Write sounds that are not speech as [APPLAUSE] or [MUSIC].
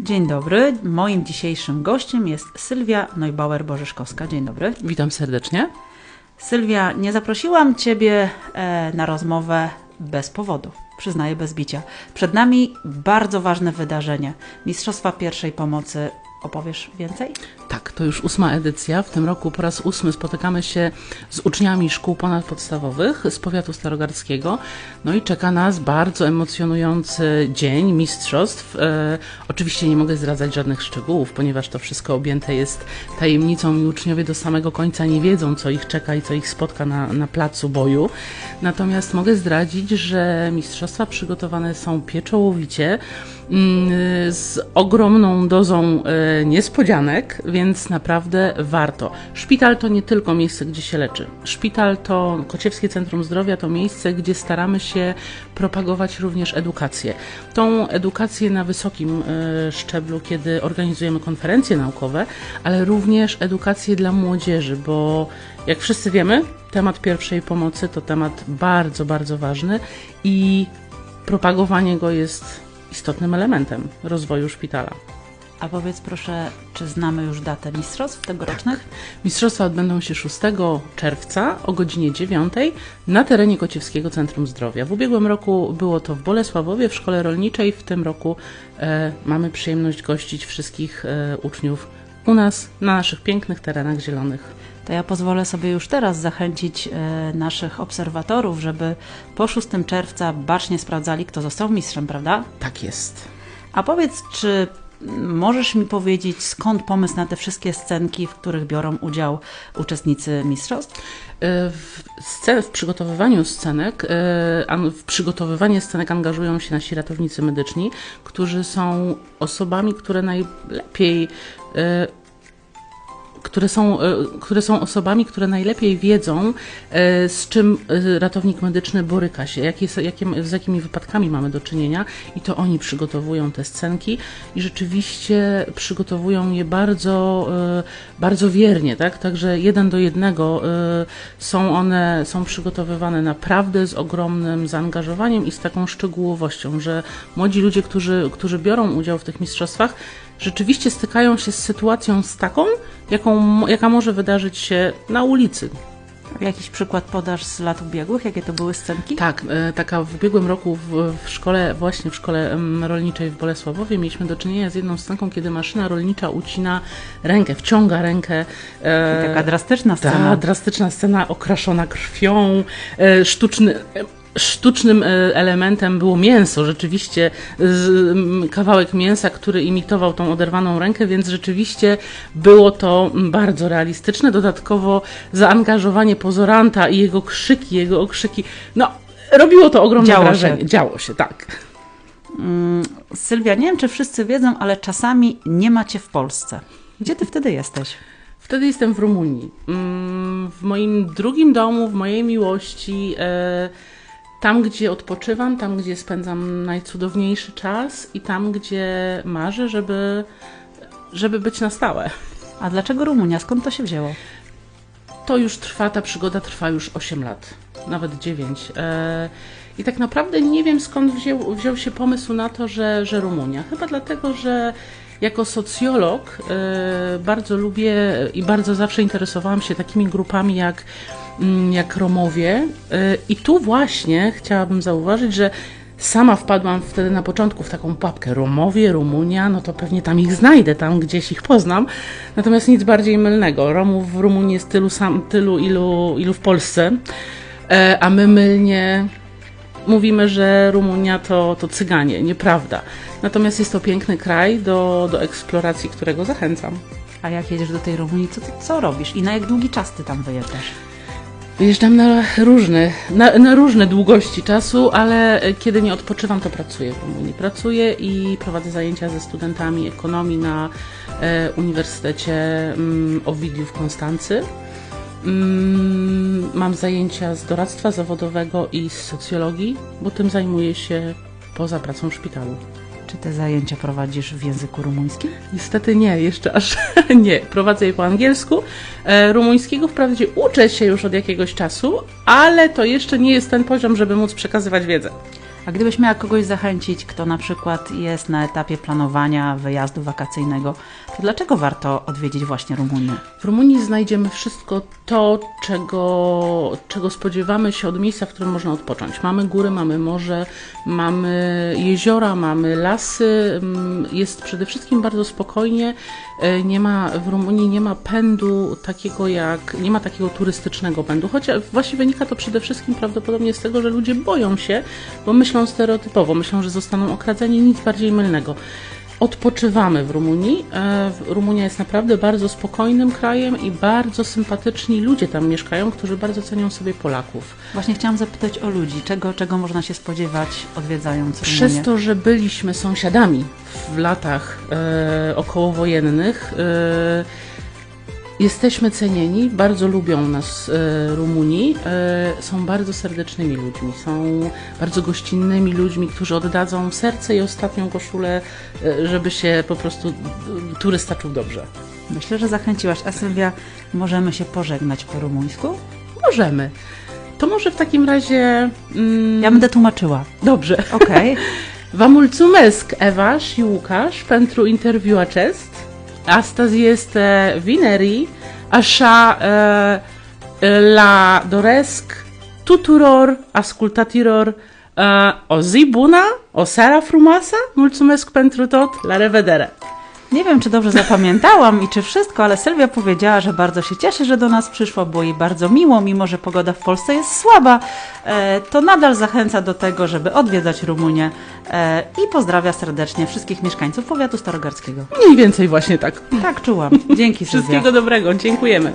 Dzień dobry. Moim dzisiejszym gościem jest Sylwia Neubauer-Bożyszkowska. Dzień dobry. Witam serdecznie. Sylwia, nie zaprosiłam Ciebie e, na rozmowę bez powodu. Przyznaję bez bicia. Przed nami bardzo ważne wydarzenie. Mistrzostwa pierwszej pomocy. Opowiesz więcej? Tak, to już ósma edycja. W tym roku po raz ósmy spotykamy się z uczniami szkół ponadpodstawowych z powiatu starogardzkiego. No i czeka nas bardzo emocjonujący dzień mistrzostw. E, oczywiście nie mogę zdradzać żadnych szczegółów, ponieważ to wszystko objęte jest tajemnicą i uczniowie do samego końca nie wiedzą, co ich czeka i co ich spotka na, na placu boju. Natomiast mogę zdradzić, że mistrzostwa przygotowane są pieczołowicie mm, z ogromną dozą e, niespodzianek, więc naprawdę warto. Szpital to nie tylko miejsce, gdzie się leczy. Szpital to Kociewskie Centrum Zdrowia to miejsce, gdzie staramy się propagować również edukację. Tą edukację na wysokim e, szczeblu, kiedy organizujemy konferencje naukowe, ale również edukację dla młodzieży, bo jak wszyscy wiemy, temat pierwszej pomocy to temat bardzo, bardzo ważny i propagowanie go jest istotnym elementem rozwoju szpitala. A powiedz proszę, czy znamy już datę mistrzostw tegorocznych? Mistrzostwa odbędą się 6 czerwca o godzinie 9 na terenie Kociewskiego Centrum Zdrowia. W ubiegłym roku było to w Bolesławowie w Szkole Rolniczej. W tym roku e, mamy przyjemność gościć wszystkich e, uczniów u nas, na naszych pięknych terenach zielonych. To ja pozwolę sobie już teraz zachęcić e, naszych obserwatorów, żeby po 6 czerwca bacznie sprawdzali, kto został mistrzem, prawda? Tak jest. A powiedz, czy możesz mi powiedzieć, skąd pomysł na te wszystkie scenki, w których biorą udział uczestnicy mistrzostw? E, W, scen- w przygotowywaniu scenek, e, w przygotowywanie scenek angażują się nasi ratownicy medyczni, którzy są osobami, które najlepiej e, które są, e, które są osobami, które najlepiej wiedzą, e, z czym e, ratownik medyczny boryka się, jakie, z jakimi wypadkami mamy do czynienia, i to oni przygotowują te scenki i rzeczywiście przygotowują je bardzo, bardzo wiernie, tak? Także jeden do jednego są one, są przygotowywane naprawdę z ogromnym zaangażowaniem i z taką szczegółowością, że młodzi ludzie, którzy, którzy biorą udział w tych mistrzostwach, rzeczywiście stykają się z sytuacją z taką, jaką, jaka może wydarzyć się na ulicy. Jakiś przykład podasz z lat ubiegłych? Jakie to były scenki? Tak, e, taka w ubiegłym roku w, w szkole, właśnie w szkole rolniczej w Bolesławowie mieliśmy do czynienia z jedną scenką, kiedy maszyna rolnicza ucina rękę, wciąga rękę. e, Taka drastyczna Ta scena. drastyczna scena okraszona krwią, e, sztuczny. e, Sztucznym e, elementem było mięso, rzeczywiście m, kawałek mięsa, który imitował tą oderwaną rękę, więc rzeczywiście było to bardzo realistyczne. Dodatkowo zaangażowanie pozoranta i jego krzyki, jego okrzyki, no robiło to ogromne Działo się. wrażenie. Działo się, tak. Sylwia, nie wiem, czy wszyscy wiedzą, ale czasami nie macie w Polsce. Gdzie ty wtedy jesteś? Wtedy jestem w Rumunii. Mm, W moim drugim domu, w mojej miłości, e, tam gdzie odpoczywam, tam gdzie spędzam najcudowniejszy czas i tam gdzie marzę, żeby, żeby być na stałe. A dlaczego Rumunia? Skąd to się wzięło? To już trwa, ta przygoda trwa już 8 lat, nawet 9. E, I tak naprawdę nie wiem skąd wziął, wziął się pomysł na to, że, że Rumunia. Chyba dlatego, że jako socjolog e, bardzo lubię i bardzo zawsze interesowałam się takimi grupami jak, mm, jak Romowie. E, I tu właśnie chciałabym zauważyć, że Sama wpadłam wtedy na początku w taką papkę Romowie, Rumunia, no to pewnie tam ich znajdę, tam gdzieś ich poznam. Natomiast nic bardziej mylnego. Romów w Rumunii jest tylu, sam, tylu ilu, ilu w Polsce, e, a my mylnie mówimy, że Rumunia to, to Cyganie. Nieprawda. Natomiast jest to piękny kraj, do, do eksploracji którego zachęcam. A jak jedziesz do tej Rumunii, co, co robisz? I na jak długi czas ty tam wyjeżdżasz? Wyjeżdżam na różne, na, na różne długości czasu, ale kiedy nie odpoczywam, to pracuję w Rumunii. Pracuję i prowadzę zajęcia ze studentami ekonomii na e, Uniwersytecie mm, Ovidiu w Konstancy. Mm, mam zajęcia z doradztwa zawodowego i z socjologii, bo tym zajmuję się poza pracą w szpitalu. Czy te zajęcia prowadzisz w języku rumuńskim? Niestety nie, jeszcze aż [LAUGHS] nie. Prowadzę je po angielsku. E, rumuńskiego wprawdzie uczę się już od jakiegoś czasu, ale to jeszcze nie jest ten poziom, żeby móc przekazywać wiedzę. A gdybyś miała kogoś zachęcić, kto na przykład jest na etapie planowania wyjazdu wakacyjnego, to dlaczego warto odwiedzić właśnie Rumunię? W Rumunii znajdziemy wszystko to, czego, czego spodziewamy się od miejsca, w którym można odpocząć. Mamy góry, mamy morze, mamy jeziora, mamy lasy. mm, Jest przede wszystkim bardzo spokojnie. E, Nie ma, w Rumunii nie ma pędu takiego jak, nie ma takiego turystycznego pędu, chociaż właśnie wynika to przede wszystkim prawdopodobnie z tego, że ludzie boją się, bo myślą stereotypowo, myślą, że zostaną okradzeni, nic bardziej mylnego. Odpoczywamy w Rumunii. E, Rumunia jest naprawdę bardzo spokojnym krajem i bardzo sympatyczni ludzie tam mieszkają, którzy bardzo cenią sobie Polaków. Właśnie chciałam zapytać o ludzi, czego, czego można się spodziewać odwiedzając Rumunię? Przez to, że byliśmy sąsiadami w latach e, okołowojennych, e, jesteśmy cenieni, bardzo lubią nas e, Rumuni, e, są bardzo serdecznymi ludźmi, są bardzo gościnnymi ludźmi, którzy oddadzą serce i ostatnią koszulę, e, żeby się po prostu turysta czuł dobrze. Myślę, że zachęciłaś. A Sylwia, możemy się pożegnać po rumuńsku? Możemy. To może w takim razie. Mm, Ja będę tłumaczyła. Dobrze. Okej. [LAUGHS] Vă mulțumesc, Eva și Łukasz, pentru interviul acest. Astăzi este vineri, așa uh, la doresc tuturor ascultătorilor uh, o zi bună, o seară frumoasă. Mulțumesc pentru tot, la revedere! Nie wiem, czy dobrze zapamiętałam i czy wszystko, ale Sylwia powiedziała, że bardzo się cieszy, że do nas przyszła, było jej bardzo miło, mimo że pogoda w Polsce jest słaba, e, to nadal zachęca do tego, żeby odwiedzać Rumunię e, i pozdrawia serdecznie wszystkich mieszkańców powiatu starogardzkiego. Mniej więcej właśnie tak. Tak czułam. Dzięki Sylwia. Wszystkiego dobrego, dziękujemy.